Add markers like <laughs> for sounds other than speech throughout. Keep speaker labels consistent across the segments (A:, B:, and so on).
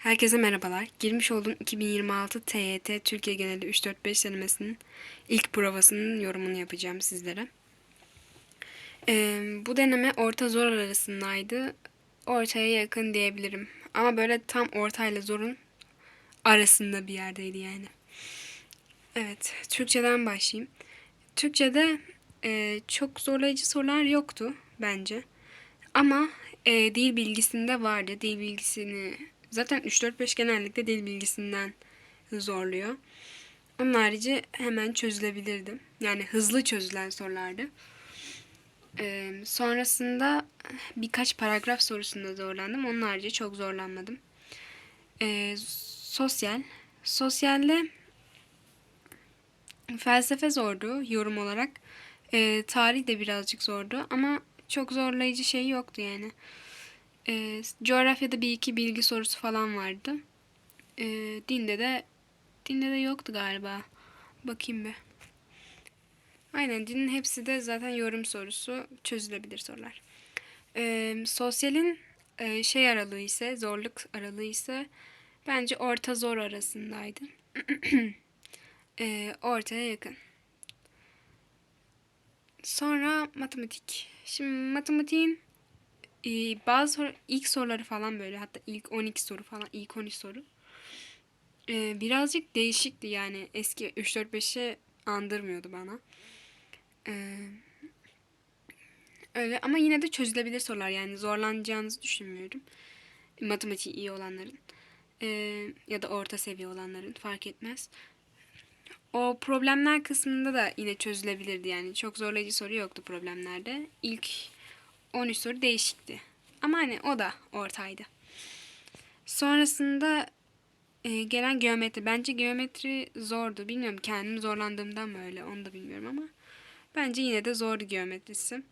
A: Herkese merhabalar. Girmiş olduğum 2026 TYT Türkiye Geneli 3-4-5 denemesinin ilk provasının yorumunu yapacağım sizlere. Ee, bu deneme orta zor arasındaydı. Ortaya yakın diyebilirim. Ama böyle tam ortayla zorun arasında bir yerdeydi yani. Evet, Türkçeden başlayayım. Türkçede e, çok zorlayıcı sorular yoktu bence. Ama e, dil bilgisinde vardı. Dil bilgisini zaten 3-4-5 genellikle dil bilgisinden zorluyor. Onun harici hemen çözülebilirdi. Yani hızlı çözülen sorulardı. E, sonrasında birkaç paragraf sorusunda zorlandım. Onun harici çok zorlanmadım. E, sosyal. Sosyalde felsefe zordu yorum olarak. E, tarih de birazcık zordu ama çok zorlayıcı şey yoktu yani. E, coğrafyada bir iki bilgi sorusu falan vardı. E, dinde de dinde de yoktu galiba. Bakayım bir. Aynen dinin hepsi de zaten yorum sorusu çözülebilir sorular. E, sosyalin e, şey aralığı ise zorluk aralığı ise bence orta zor arasındaydı. <clears throat> e, ortaya yakın. Sonra matematik. Şimdi matematiğin e, bazı soru, ilk soruları falan böyle hatta ilk 12 soru falan ilk 13 soru e, birazcık değişikti yani eski 3-4-5'e andırmıyordu bana. E, öyle ama yine de çözülebilir sorular yani zorlanacağınızı düşünmüyorum. Matematiği iyi olanların e, ya da orta seviye olanların fark etmez. O problemler kısmında da yine çözülebilirdi yani. Çok zorlayıcı soru yoktu problemlerde. İlk 13 soru değişikti. Ama hani o da ortaydı. Sonrasında e, gelen geometri. Bence geometri zordu. Bilmiyorum kendim zorlandığımdan mı öyle onu da bilmiyorum ama. Bence yine de zordu geometrisi.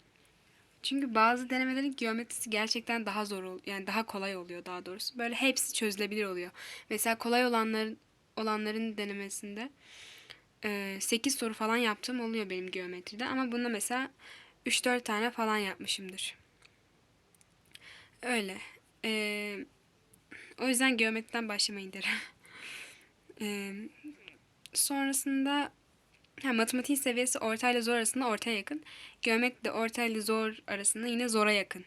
A: Çünkü bazı denemelerin geometrisi gerçekten daha zor oluyor. Yani daha kolay oluyor daha doğrusu. Böyle hepsi çözülebilir oluyor. Mesela kolay olanların olanların denemesinde 8 soru falan yaptığım oluyor benim geometride. Ama bunda mesela 3-4 tane falan yapmışımdır. Öyle. Ee, o yüzden geometriden başlamayın derim. <laughs> ee, sonrasında ha, matematik seviyesi orta ile zor arasında ortaya yakın. Geometri de orta ile zor arasında yine zora yakın.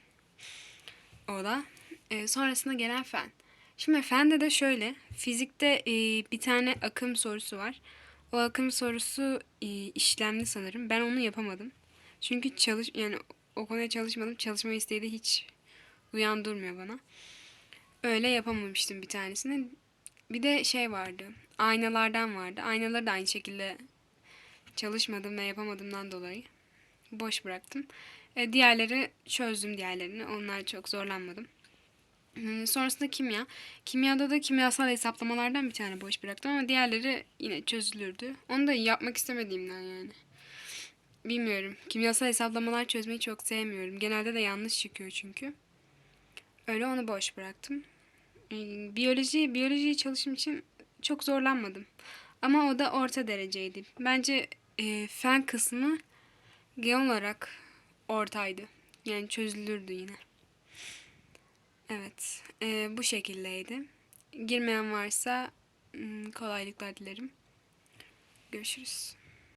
A: O da. Ee, sonrasında gelen fen. Şimdi fende de şöyle. Fizikte e, bir tane akım sorusu var. O akım sorusu e, işlemli sanırım. Ben onu yapamadım. Çünkü çalış yani o konuya çalışmadım. Çalışma isteği de hiç uyandırmıyor bana. Öyle yapamamıştım bir tanesini. Bir de şey vardı. Aynalardan vardı. Aynaları da aynı şekilde çalışmadım ve yapamadığımdan dolayı boş bıraktım. E, diğerleri çözdüm diğerlerini. Onlar çok zorlanmadım. Hmm, Sonrasında kimya. Kimyada da kimyasal hesaplamalardan bir tane boş bıraktım ama diğerleri yine çözülürdü. Onu da yapmak istemediğimden yani. Bilmiyorum. Kimyasal hesaplamalar çözmeyi çok sevmiyorum. Genelde de yanlış çıkıyor çünkü. Öyle onu boş bıraktım. Ee, Biyoloji, biyolojiyi çalışım için çok zorlanmadım. Ama o da orta dereceydi. Bence e, fen kısmı genel olarak ortaydı. Yani çözülürdü yine. Evet, e, bu şekildeydi. Girmeyen varsa hmm, kolaylıklar dilerim. Görüşürüz.